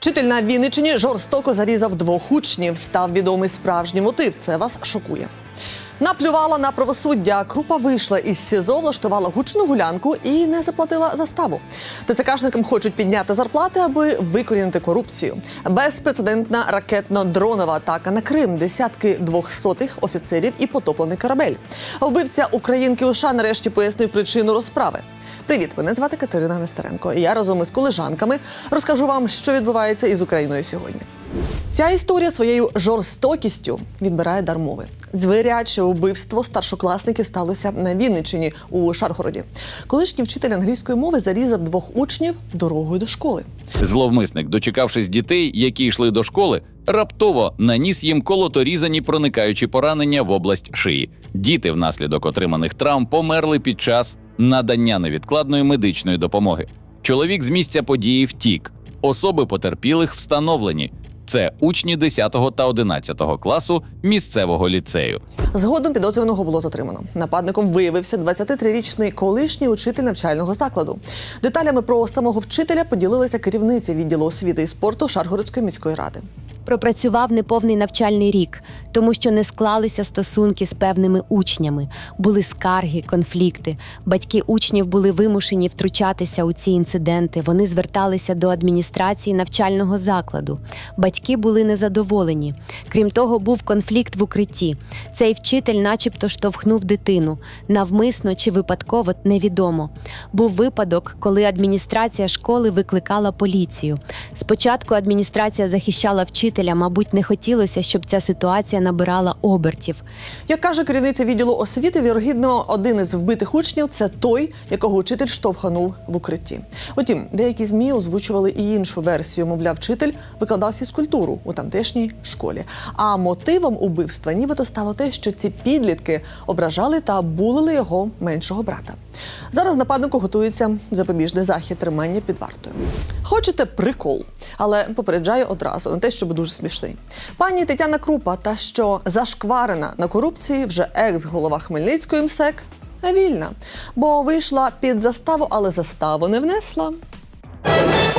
Вчитель на Вінниччині жорстоко зарізав двох учнів. Став відомий справжній мотив. Це вас шокує. Наплювала на правосуддя. Крупа вийшла із СІЗО, влаштувала гучну гулянку і не заплатила заставу. ТЦКшникам хочуть підняти зарплати, аби викорінити корупцію. Безпрецедентна ракетно-дронова атака на Крим. Десятки двохсотих офіцерів і потоплений корабель. Вбивця українки Уша нарешті пояснив причину розправи. Привіт, мене звати Катерина Нестеренко. І я разом із колежанками розкажу вам, що відбувається із Україною сьогодні. Ця історія своєю жорстокістю відбирає дар мови. Вбивство старшокласників сталося на Вінниччині у Шаргороді. Колишній вчитель англійської мови зарізав двох учнів дорогою до школи. Зловмисник, дочекавшись дітей, які йшли до школи, раптово наніс їм колоторізані проникаючі поранення в область шиї. Діти внаслідок отриманих травм померли під час надання невідкладної медичної допомоги. Чоловік з місця події втік. Особи потерпілих встановлені. Це учні 10 та 11 класу місцевого ліцею. Згодом підозрюваного було затримано. Нападником виявився 23-річний колишній учитель навчального закладу. Деталями про самого вчителя поділилася керівниця відділу освіти і спорту Шаргородської міської ради. Пропрацював неповний навчальний рік, тому що не склалися стосунки з певними учнями, були скарги, конфлікти. Батьки учнів були вимушені втручатися у ці інциденти. Вони зверталися до адміністрації навчального закладу. Батьки були незадоволені. Крім того, був конфлікт в укритті. Цей вчитель, начебто, штовхнув дитину. Навмисно чи випадково невідомо. Був випадок, коли адміністрація школи викликала поліцію. Спочатку адміністрація захищала вчителя, мабуть, не хотілося, щоб ця ситуація набирала обертів. Як каже керівниця відділу освіти, вірогідно, один із вбитих учнів це той, якого учитель штовханув в укритті. Утім, деякі змі озвучували і іншу версію. Мовляв, вчитель викладав фізкультуру у тамтешній школі. А мотивом убивства нібито стало те, що ці підлітки ображали та булили його меншого брата. Зараз нападнику готується запобіжний захід тримання під вартою. Хочете прикол, але попереджаю одразу не те, щоб дуже смішний. Пані Тетяна Крупа, та що зашкварена на корупції, вже екс-голова Хмельницької МСЕК, вільна, бо вийшла під заставу, але заставу не внесла.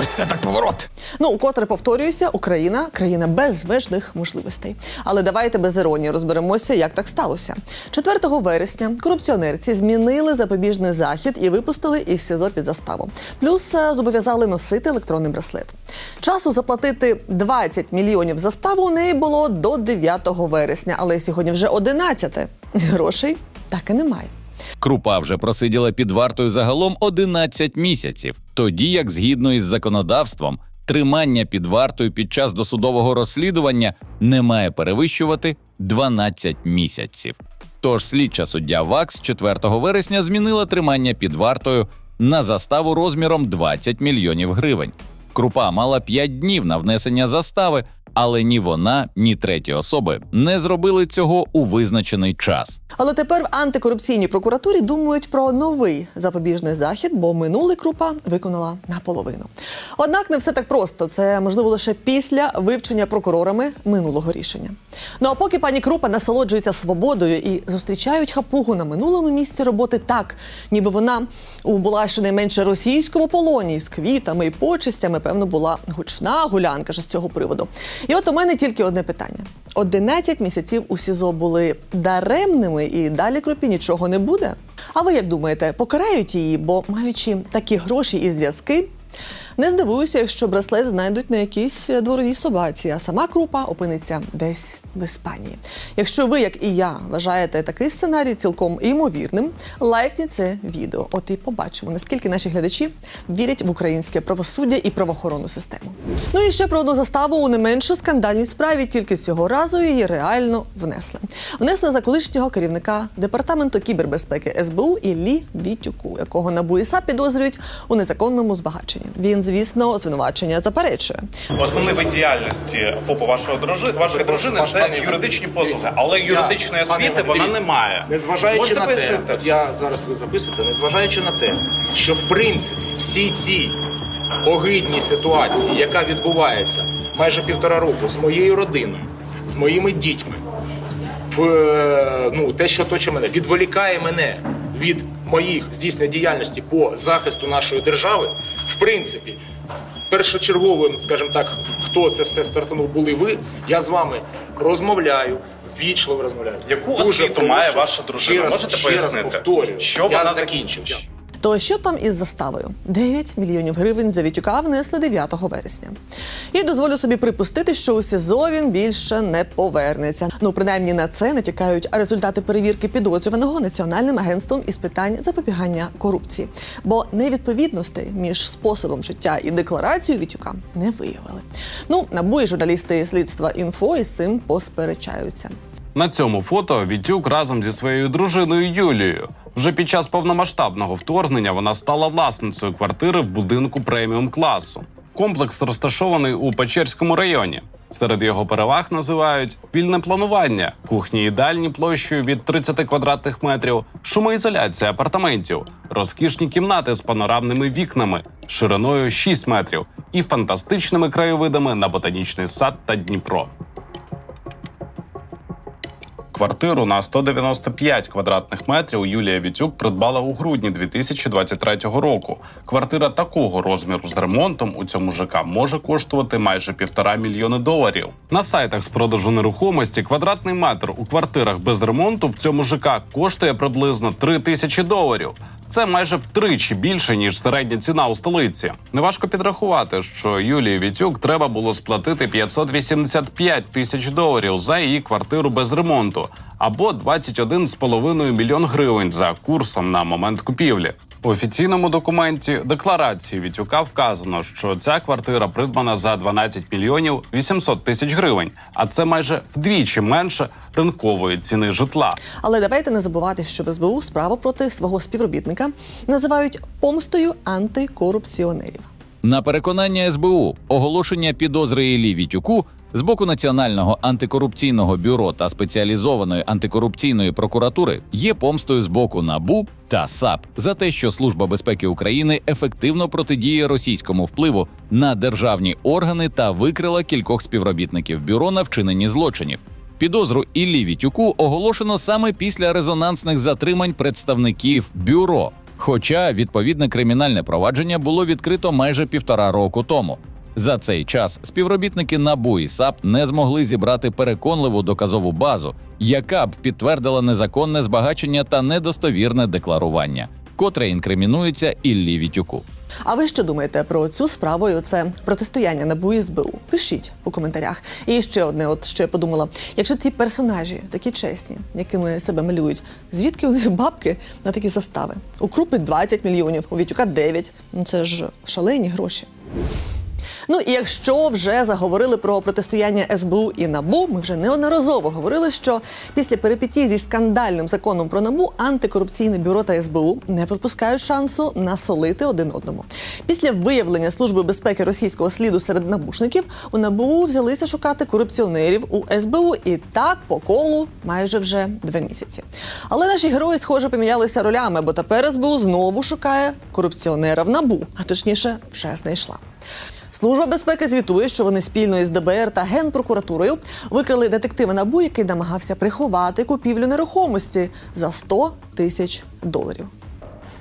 Ось це так поворот. Ну, укотре повторююся, Україна країна безмежних можливостей. Але давайте без іронії розберемося, як так сталося. 4 вересня корупціонерці змінили запобіжний захід і випустили із СІЗО під заставу. Плюс е, зобов'язали носити електронний браслет. Часу заплатити 20 мільйонів заставу у неї було до 9 вересня, але сьогодні вже 11. Грошей так і немає. Крупа вже просиділа під вартою загалом 11 місяців, тоді як згідно із законодавством, тримання під вартою під час досудового розслідування не має перевищувати 12 місяців. Тож слідча суддя ВАКС 4 вересня змінила тримання під вартою на заставу розміром 20 мільйонів гривень. Крупа мала 5 днів на внесення застави, але ні вона, ні треті особи не зробили цього у визначений час. Але тепер в антикорупційній прокуратурі думають про новий запобіжний захід, бо минулий крупа виконала наполовину. Однак не все так просто. Це можливо лише після вивчення прокурорами минулого рішення. Ну а поки пані Крупа насолоджується свободою і зустрічають хапугу на минулому місці роботи так, ніби вона була щонайменше російському полоні з квітами і почестями, певно, була гучна гулянка ж з цього приводу. І от у мене тільки одне питання: 11 місяців у СІЗО були даремними, і далі крупі нічого не буде. А ви як думаєте, покарають її, бо маючи такі гроші і зв'язки? Не здивуюся, якщо браслет знайдуть на якійсь дворовій собаці, а сама крупа опиниться десь в Іспанії. Якщо ви, як і я, вважаєте такий сценарій цілком імовірним, лайкніть це відео. От і побачимо, наскільки наші глядачі вірять в українське правосуддя і правоохоронну систему. Ну і ще про одну заставу у не меншу скандальній справі, тільки цього разу її реально внесли. Внесли за колишнього керівника департаменту кібербезпеки СБУ Іллі Вітюку, якого НАБУ і підозрюють у незаконному збагаченні. Він, звісно, звинувачення заперечує. Основний вид діяльності ФОПу вашого дружи, вашої дружини Ваш це пане юридичні дивіться, позови, але я- юридичної пане освіти вона дивіться, не має. Незважаючи Можете на те, пояснити? от я зараз ви записуєте, незважаючи на те, що в принципі всі ці огидні ситуації, яка відбувається майже півтора року з моєю родиною, з моїми дітьми, в е, ну те, що точить мене, відволікає мене від моїх здійснення діяльності по захисту нашої держави, в принципі, першочерговим, скажімо так, хто це все стартанув, були ви. Я з вами розмовляю, ввічливо розмовляю. Яку Дуже освіту прошу. має ваша дружина? Ще раз, Можете ще раз повторюю. Що я вона закінчив. То що там із заставою? 9 мільйонів гривень за Вітюка внесли 9 вересня. І дозволю собі припустити, що у СІЗО він більше не повернеться. Ну, принаймні на це натякають результати перевірки підозрюваного Національним агентством із питань запобігання корупції. Бо невідповідностей між способом життя і декларацією Вітюка не виявили. Ну, набу і журналісти слідства інфо із цим посперечаються. На цьому фото Вітюк разом зі своєю дружиною Юлією. Вже під час повномасштабного вторгнення вона стала власницею квартири в будинку преміум класу. Комплекс розташований у Печерському районі. Серед його переваг називають вільне планування, кухні їдальні площею від 30 квадратних метрів, шумоізоляція апартаментів, розкішні кімнати з панорамними вікнами, шириною 6 метрів і фантастичними краєвидами на ботанічний сад та Дніпро. Квартиру на 195 квадратних метрів Юлія Вітюк придбала у грудні 2023 року. Квартира такого розміру з ремонтом у цьому ЖК може коштувати майже півтора мільйони доларів. На сайтах з продажу нерухомості квадратний метр у квартирах без ремонту в цьому ЖК коштує приблизно 3 тисячі доларів. Це майже втричі більше ніж середня ціна у столиці. Неважко підрахувати, що Юлії Вітюк треба було сплатити 585 тисяч доларів за її квартиру без ремонту або 21,5 мільйон гривень за курсом на момент купівлі. У офіційному документі декларації Вітюка вказано, що ця квартира придбана за 12 мільйонів 800 тисяч гривень, а це майже вдвічі менше ринкової ціни житла. Але давайте не забувати, що в СБУ справу проти свого співробітника називають помстою антикорупціонерів. На переконання СБУ, оголошення підозри Іллі Вітюку з боку Національного антикорупційного бюро та спеціалізованої антикорупційної прокуратури є помстою з боку НАБУ та САП за те, що Служба безпеки України ефективно протидіє російському впливу на державні органи та викрила кількох співробітників бюро на вчиненні злочинів. Підозру Іллі Вітюку оголошено саме після резонансних затримань представників бюро. Хоча відповідне кримінальне провадження було відкрито майже півтора року тому. За цей час співробітники НАБУ і САП не змогли зібрати переконливу доказову базу, яка б підтвердила незаконне збагачення та недостовірне декларування, котре інкримінується Іллі Вітюку. А ви що думаєте про цю справу і оце протистояння НАБУ і СБУ? Пишіть у коментарях. І ще одне, от що я подумала: якщо ці персонажі такі чесні, якими себе малюють, звідки у них бабки на такі застави? У Крупи 20 мільйонів, у Вітюка 9. Ну це ж шалені гроші. Ну і якщо вже заговорили про протистояння СБУ і НАБУ, ми вже неодноразово говорили, що після перипетій зі скандальним законом про НАБУ антикорупційне бюро та СБУ не пропускають шансу насолити один одному. Після виявлення служби безпеки російського сліду серед набушників у НАБУ взялися шукати корупціонерів у СБУ, і так по колу майже вже два місяці. Але наші герої, схоже, помінялися ролями, бо тепер СБУ знову шукає корупціонера в НАБУ, а точніше, вже знайшла. Служба безпеки звітує, що вони спільно із ДБР та Генпрокуратурою викрили детектива НАБУ, який намагався приховати купівлю нерухомості за 100 тисяч доларів.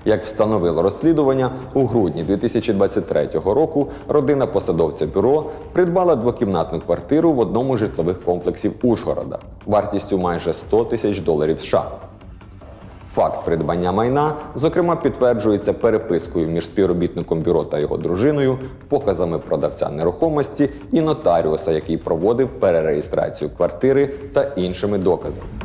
Як встановило розслідування, у грудні 2023 року родина посадовця бюро придбала двокімнатну квартиру в одному з житлових комплексів Ужгорода вартістю майже 100 тисяч доларів США. Факт придбання майна, зокрема, підтверджується перепискою між співробітником бюро та його дружиною, показами продавця нерухомості і нотаріуса, який проводив перереєстрацію квартири та іншими доказами.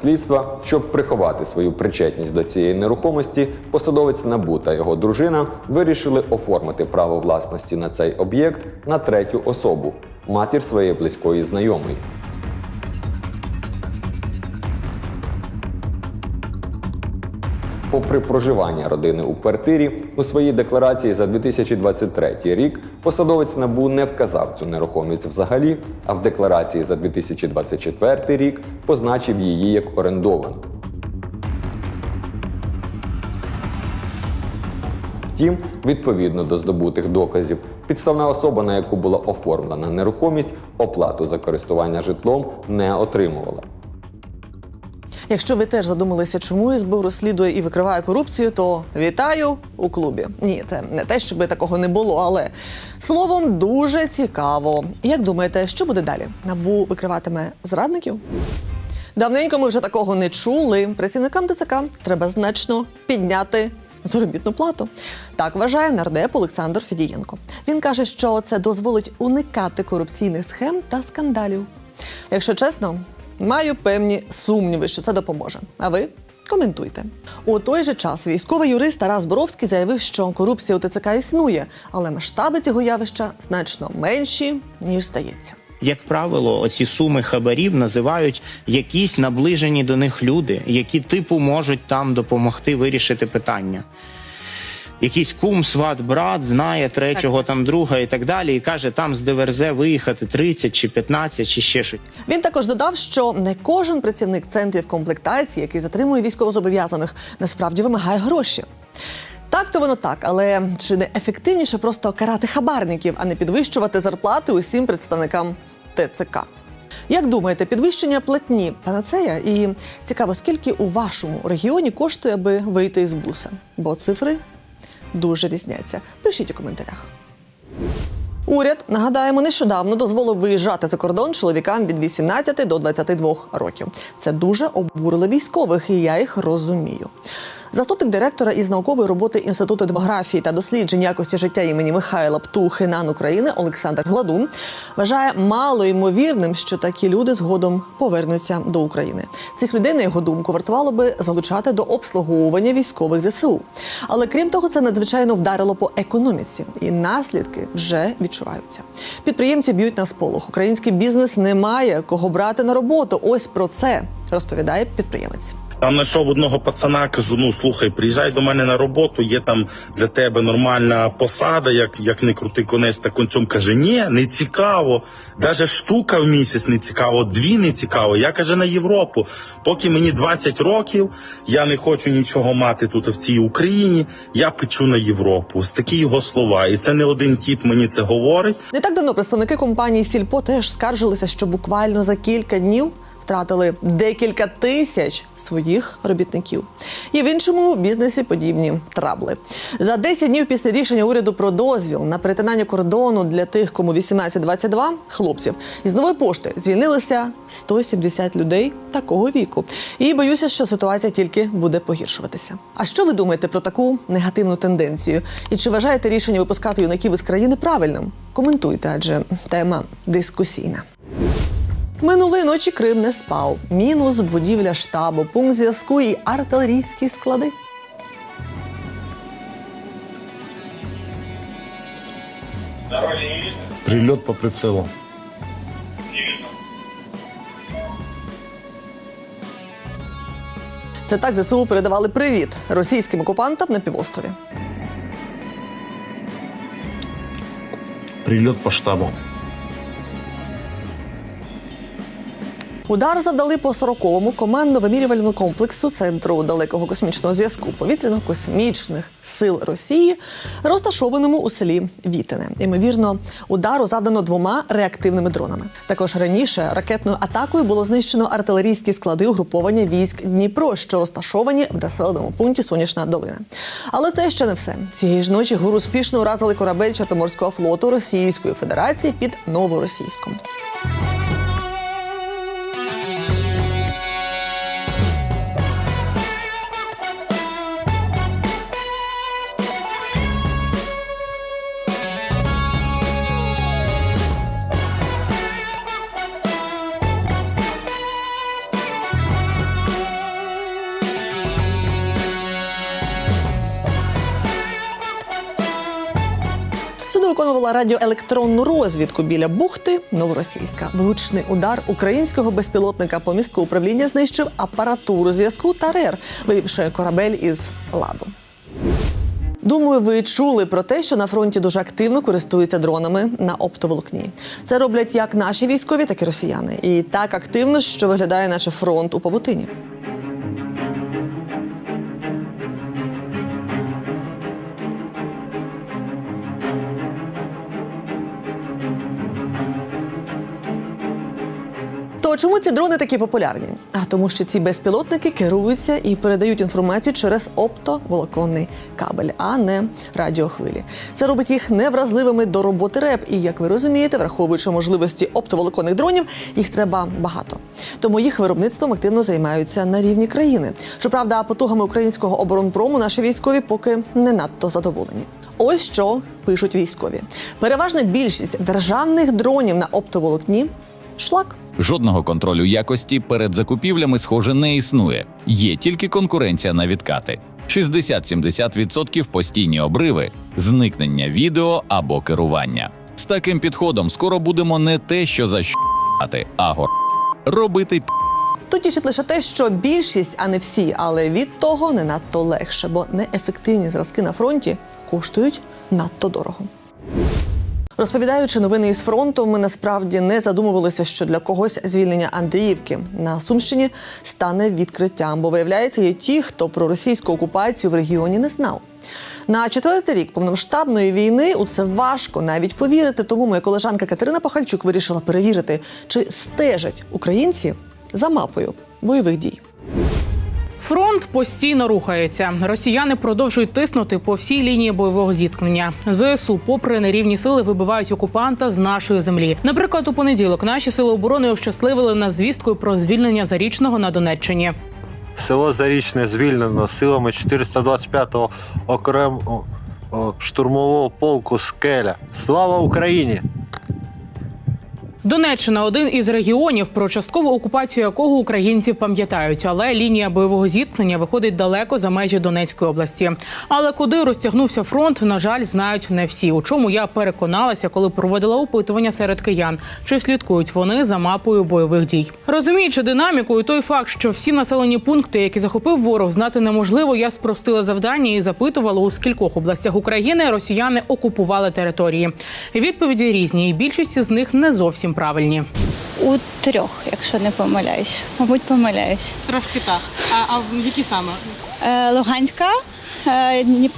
Слідства, щоб приховати свою причетність до цієї нерухомості, посадовець НАБУ та його дружина вирішили оформити право власності на цей об'єкт на третю особу матір своєї близької знайомої. Попри проживання родини у квартирі, у своїй декларації за 2023 рік посадовець НАБУ не вказав цю нерухомість взагалі, а в декларації за 2024 рік позначив її як орендовану. Втім, відповідно до здобутих доказів, підставна особа, на яку була оформлена нерухомість, оплату за користування житлом не отримувала. Якщо ви теж задумалися, чому СБУ розслідує і викриває корупцію, то вітаю у клубі. Ні, це не те, щоб такого не було, але словом дуже цікаво. Як думаєте, що буде далі? Набу викриватиме зрадників? Давненько ми вже такого не чули. Працівникам ТЦК треба значно підняти заробітну плату. Так вважає нардеп Олександр Федієнко. Він каже, що це дозволить уникати корупційних схем та скандалів. Якщо чесно, маю певні сумніви, що це допоможе. А ви? Коментуйте у той же час. Військовий юрист Тарас Боровський заявив, що корупція у ТЦК існує, але масштаби цього явища значно менші ніж здається. Як правило, оці суми хабарів називають якісь наближені до них люди, які типу можуть там допомогти вирішити питання. Якийсь кум, сват, брат знає третього, там друга і так далі, і каже, там з ДВРЗ виїхати 30 чи 15 чи ще щось. Він також додав, що не кожен працівник центрів комплектації, який затримує військовозобов'язаних, насправді вимагає гроші. Так, то воно так, але чи не ефективніше просто карати хабарників, а не підвищувати зарплати усім представникам ТЦК? Як думаєте, підвищення платні панацея? І цікаво, скільки у вашому регіоні коштує, аби вийти із буса? Бо цифри дуже різняться. Пишіть у коментарях. Уряд, нагадаємо, нещодавно дозволив виїжджати за кордон чоловікам від 18 до 22 років. Це дуже обурило військових, і я їх розумію. Заступник директора із наукової роботи Інституту демографії та досліджень якості життя імені Михайла Птухи НАН України Олександр Гладун вважає мало ймовірним, що такі люди згодом повернуться до України. Цих людей, на його думку, вартувало би залучати до обслуговування військових ЗСУ. Але крім того, це надзвичайно вдарило по економіці, і наслідки вже відчуваються. Підприємці б'ють на сполох. Український бізнес не має кого брати на роботу. Ось про це розповідає підприємець. Там знайшов одного пацана, кажу: ну слухай, приїжджай до мене на роботу, є там для тебе нормальна посада, як, як не крутий конець та концом. Каже, ні, не цікаво. Даже штука в місяць не цікаво, дві не цікаво. Я каже на Європу. Поки мені 20 років, я не хочу нічого мати тут в цій Україні. Я печу на Європу. Ось такі його слова. І це не один тіп мені це говорить. Не так давно представники компанії Сільпо теж скаржилися, що буквально за кілька днів втратили декілька тисяч своїх робітників. І в іншому бізнесі подібні трабли. За 10 днів після рішення уряду про дозвіл на перетинання кордону для тих, кому 18-22 хлопців із нової пошти звільнилися 170 людей такого віку. І боюся, що ситуація тільки буде погіршуватися. А що ви думаєте про таку негативну тенденцію? І чи вважаєте рішення випускати юнаків із країни правильним? Коментуйте, адже тема дискусійна. Минулої ночі Крим не спав. Мінус будівля штабу, пункт зв'язку і артилерійські склади. Прильот по прицелу. Це так ЗСУ передавали привіт російським окупантам на півострові. Прильот по штабу. Удар завдали по 40-му командно-вимірювальному комплексу Центру далекого космічного зв'язку повітряно-космічних сил Росії, розташованому у селі Вітине. Ймовірно, удару завдано двома реактивними дронами. Також раніше ракетною атакою було знищено артилерійські склади угруповання військ Дніпро, що розташовані в населеному пункті Сонячна долина. Але це ще не все. Цієї ж ночі гур успішно уразили корабель Чорноморського флоту Російської Федерації під Новоросійськом. Виконувала радіоелектронну розвідку біля бухти Новоросійська. Влучний удар українського безпілотника по містку управління знищив апаратуру зв'язку та РЕР, вивівши корабель із ладу. Думаю, ви чули про те, що на фронті дуже активно користуються дронами на оптоволокні. Це роблять як наші військові, так і росіяни. І так активно, що виглядає, наче фронт у павутині. То чому ці дрони такі популярні? А тому, що ці безпілотники керуються і передають інформацію через оптоволоконний кабель, а не радіохвилі. Це робить їх невразливими до роботи РЕП. І як ви розумієте, враховуючи можливості оптоволоконних дронів, їх треба багато. Тому їх виробництвом активно займаються на рівні країни. Щоправда, потугами українського оборонпрому наші військові поки не надто задоволені. Ось що пишуть військові. Переважна більшість державних дронів на оптоволокні шлак. Жодного контролю якості перед закупівлями, схоже, не існує. Є тільки конкуренція на відкати. 60-70% постійні обриви, зникнення відео або керування. З таким підходом скоро будемо не те, що защати, а гор робити Тут тішить лише те, що більшість, а не всі, але від того не надто легше, бо неефективні зразки на фронті коштують надто дорого. Розповідаючи новини із фронту, ми насправді не задумувалися, що для когось звільнення Андріївки на Сумщині стане відкриттям, бо виявляється, є ті, хто про російську окупацію в регіоні не знав. На четвертий рік повномасштабної війни у це важко навіть повірити. Тому моя колежанка Катерина Пахальчук вирішила перевірити, чи стежать українці за мапою бойових дій. Фронт постійно рухається. Росіяни продовжують тиснути по всій лінії бойового зіткнення. ЗСУ, попри нерівні сили, вибивають окупанта з нашої землі. Наприклад, у понеділок наші сили оборони ощасливили нас звісткою про звільнення зарічного на Донеччині. Село Зарічне звільнено силами 425-го окремого штурмового полку Скеля. Слава Україні! Донеччина один із регіонів, про часткову окупацію якого українці пам'ятають, але лінія бойового зіткнення виходить далеко за межі Донецької області. Але куди розтягнувся фронт, на жаль, знають не всі. У чому я переконалася, коли проводила опитування серед киян, чи слідкують вони за мапою бойових дій. Розуміючи динаміку, і той факт, що всі населені пункти, які захопив ворог, знати неможливо, я спростила завдання і запитувала, у скількох областях України росіяни окупували території. Відповіді різні, і більшість з них не зовсім правильні. У трьох, якщо не помиляюсь. Мабуть, помиляюсь. Трошки так. А, а які саме? Е, Луганська, е, Дніп...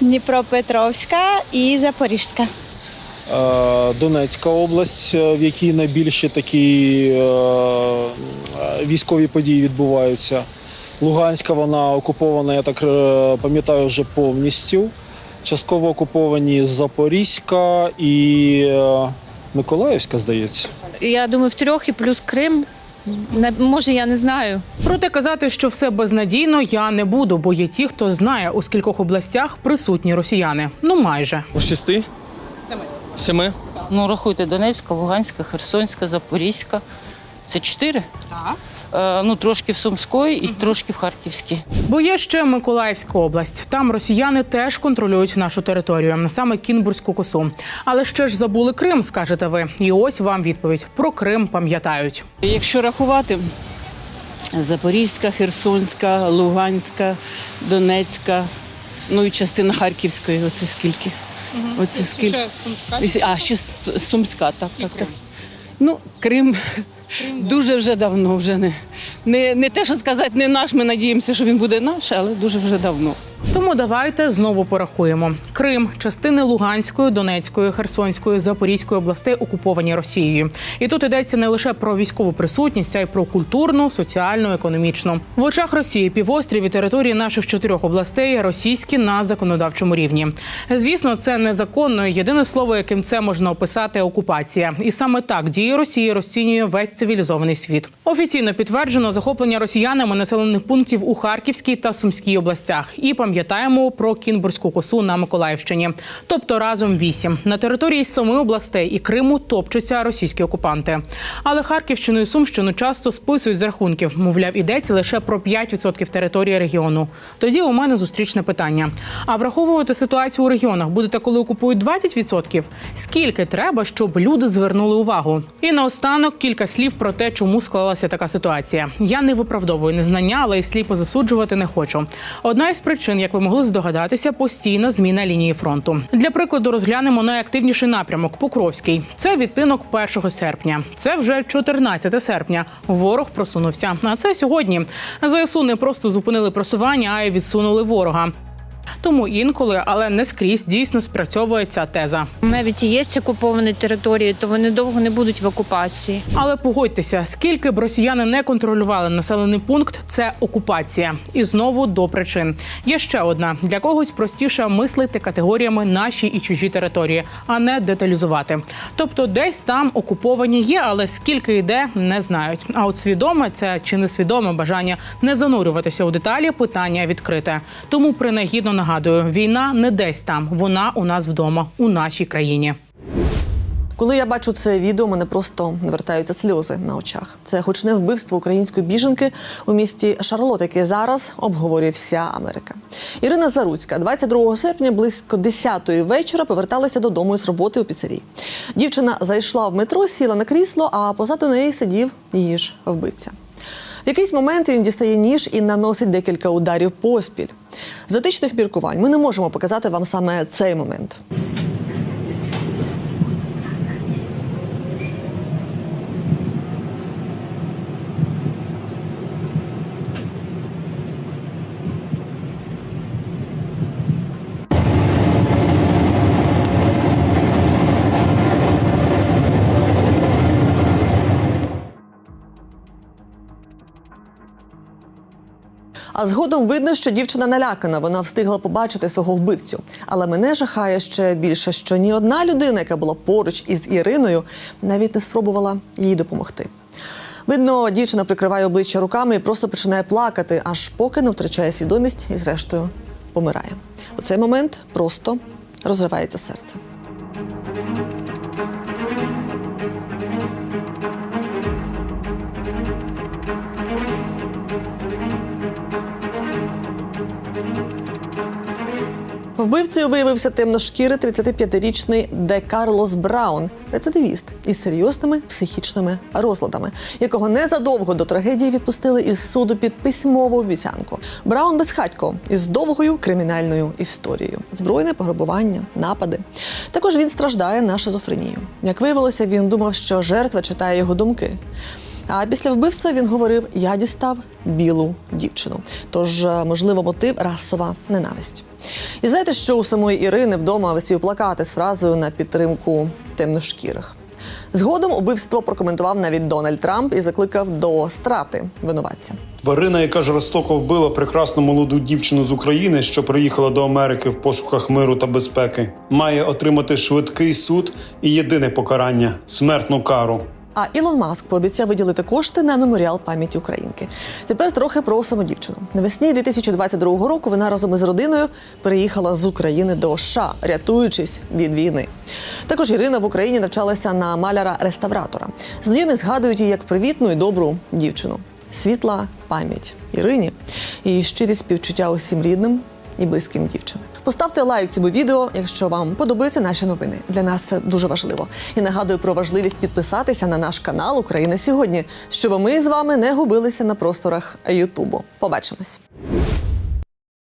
Дніпропетровська і Запорізька. Е, Донецька область, е, в якій найбільше такі е, е, військові події відбуваються. Луганська вона окупована, я так е, пам'ятаю, вже повністю. Частково окуповані Запорізька і е, Миколаївська, здається. Я думаю, в трьох і плюс Крим. Не- Може, я не знаю. Проте казати, що все безнадійно, я не буду, бо є ті, хто знає, у скількох областях присутні росіяни. Ну майже. У шести? Семи. Семи? Ну, рахуйте, Донецька, Луганська, Херсонська, Запорізька. Це чотири? Так. Е, ну, трошки в Сумської і трошки в Харківській. Бо є ще Миколаївська область. Там росіяни теж контролюють нашу територію, саме Кінбурзьку косу. Але ще ж забули Крим, скажете ви. І ось вам відповідь: про Крим пам'ятають. Якщо рахувати, Запорізька, Херсонська, Луганська, Донецька, ну і частина Харківської. Оце скільки? Оце скільки? сумська. А, ще Сумська, так, так, так. Ну, Крим. Дуже вже давно, вже не, не, не те, що сказати, не наш. Ми надіємося, що він буде наш, але дуже вже давно. Тому давайте знову порахуємо: Крим, частини Луганської, Донецької, Херсонської, Запорізької областей окуповані Росією. І тут йдеться не лише про військову присутність, а й про культурну, соціальну, економічну. В очах Росії півострів і території наших чотирьох областей російські на законодавчому рівні. Звісно, це незаконно. Єдине слово, яким це можна описати окупація. І саме так дії Росії розцінює весь цивілізований світ. Офіційно підтверджено захоплення росіянами населених пунктів у Харківській та Сумській областях. І пам'ятаємо про Кінбурзьку косу на Миколаївщині. Тобто разом вісім. На території семи областей і Криму топчуться російські окупанти. Але Харківщину і Сумщину часто списують з рахунків. Мовляв, ідеться лише про 5% території регіону. Тоді у мене зустрічне питання. А враховувати ситуацію у регіонах будете, коли окупують 20%? Скільки треба, щоб люди звернули увагу? І наостанок кілька слів про те, чому склалася така ситуація. Я не виправдовую незнання, але й сліпо засуджувати не хочу. Одна із причин, як ви могли здогадатися, постійна зміна лінії фронту. Для прикладу, розглянемо найактивніший напрямок Покровський. Це відтинок 1 серпня. Це вже 14 серпня. Ворог просунувся. А це сьогодні. ЗСУ не просто зупинили просування, а й відсунули ворога. Тому інколи, але не скрізь дійсно спрацьовує ця теза. Навіть і є окуповані території, то вони довго не будуть в окупації. Але погодьтеся, скільки б росіяни не контролювали населений пункт, це окупація. І знову до причин. Є ще одна для когось простіше мислити категоріями наші і чужі території, а не деталізувати. Тобто, десь там окуповані є, але скільки йде, не знають. А от свідоме це чи несвідоме бажання не занурюватися у деталі, питання відкрите. Тому принагідно нагадую, війна не десь там, вона у нас вдома, у нашій країні. Коли я бачу це відео, мене просто навертаються сльози на очах. Це гучне вбивство української біженки у місті Шарлот, яке зараз обговорює вся Америка. Ірина Заруцька 22 серпня близько 10-ї вечора поверталася додому з роботи у піцерії. Дівчина зайшла в метро, сіла на крісло, а позаду неї сидів її ж вбивця. В якийсь момент він дістає ніж і наносить декілька ударів поспіль. З етичних міркувань ми не можемо показати вам саме цей момент. А згодом видно, що дівчина налякана. Вона встигла побачити свого вбивцю. Але мене жахає ще більше, що ні одна людина, яка була поруч із Іриною, навіть не спробувала їй допомогти. Видно, дівчина прикриває обличчя руками і просто починає плакати, аж поки не втрачає свідомість і, зрештою, помирає. У цей момент просто розривається серце. Вбивцею виявився темношкірий 35-річний Де Карлос Браун, рецидивіст із серйозними психічними розладами, якого незадовго до трагедії відпустили із суду під письмову обіцянку. Браун безхатько із довгою кримінальною історією, збройне пограбування, напади. Також він страждає на шизофренію. Як виявилося, він думав, що жертва читає його думки. А після вбивства він говорив: я дістав білу дівчину. Тож, е, можливо, мотив расова ненависть. І знаєте, що у самої Ірини вдома висів плакати з фразою на підтримку темношкірих. Згодом убивство прокоментував навіть Дональд Трамп і закликав до страти винуватця. Тварина, яка жорстоко вбила прекрасну молоду дівчину з України, що приїхала до Америки в пошуках миру та безпеки, має отримати швидкий суд і єдине покарання смертну кару. А Ілон Маск пообіцяв виділити кошти на меморіал пам'яті Українки. Тепер трохи про саму дівчину. Навесні 2022 року вона разом із родиною переїхала з України до США, рятуючись від війни. Також Ірина в Україні навчалася на маляра-реставратора. Знайомі згадують її як привітну і добру дівчину. Світла пам'ять Ірині і щирі співчуття усім рідним і близьким дівчини. Поставте лайк цьому відео, якщо вам подобаються наші новини. Для нас це дуже важливо. І нагадую про важливість підписатися на наш канал Україна сьогодні, щоб ми з вами не губилися на просторах Ютубу. Побачимось.